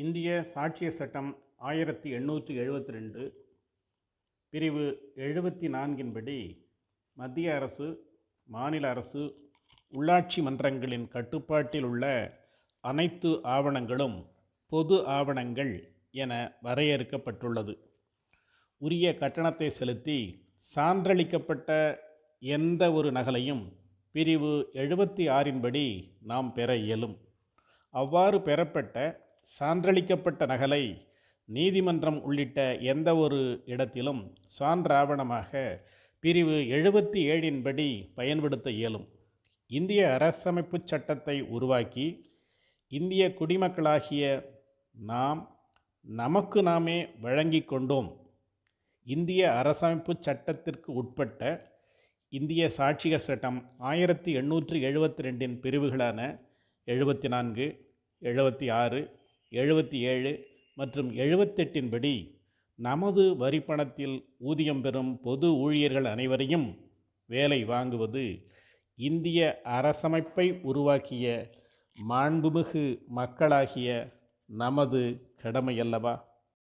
இந்திய சாட்சிய சட்டம் ஆயிரத்தி எண்ணூற்றி எழுபத்தி ரெண்டு பிரிவு எழுபத்தி நான்கின்படி மத்திய அரசு மாநில அரசு உள்ளாட்சி மன்றங்களின் கட்டுப்பாட்டில் உள்ள அனைத்து ஆவணங்களும் பொது ஆவணங்கள் என வரையறுக்கப்பட்டுள்ளது. உரிய கட்டணத்தை செலுத்தி சான்றளிக்கப்பட்ட எந்த ஒரு நகலையும் பிரிவு எழுபத்தி ஆறின்படி நாம் பெற இயலும். அவ்வாறு பெறப்பட்ட சான்றளிக்கப்பட்ட நகலை நீதிமன்றம் உள்ளிட்ட எந்த ஒரு இடத்திலும் சான்றாவணமாக பிரிவு எழுபத்தி ஏழின்படி பயன்படுத்த இயலும். இந்திய அரசமைப்புச் சட்டத்தை உருவாக்கி இந்திய குடிமக்களாகிய நாம் நமக்கு நாமே வழங்கி கொண்டோம். இந்திய அரசமைப்புச் சட்டத்திற்கு உட்பட்ட இந்திய சாட்சிக சட்டம் ஆயிரத்தி எண்ணூற்றி எழுபத்தி ரெண்டின் பிரிவுகளான எழுபத்தி நான்கு எழுபத்தி ஆறு எழுபத்தி ஏழு மற்றும் எழுபத்தெட்டின் படி நமது வரிப்பணத்தில் ஊதியம் பெறும் பொது ஊழியர்கள் அனைவரையும் வேலை வாங்குவது இந்திய அரசமைப்பை உருவாக்கிய மாண்புமிகு மக்களாகிய நமது கடமையல்லவா?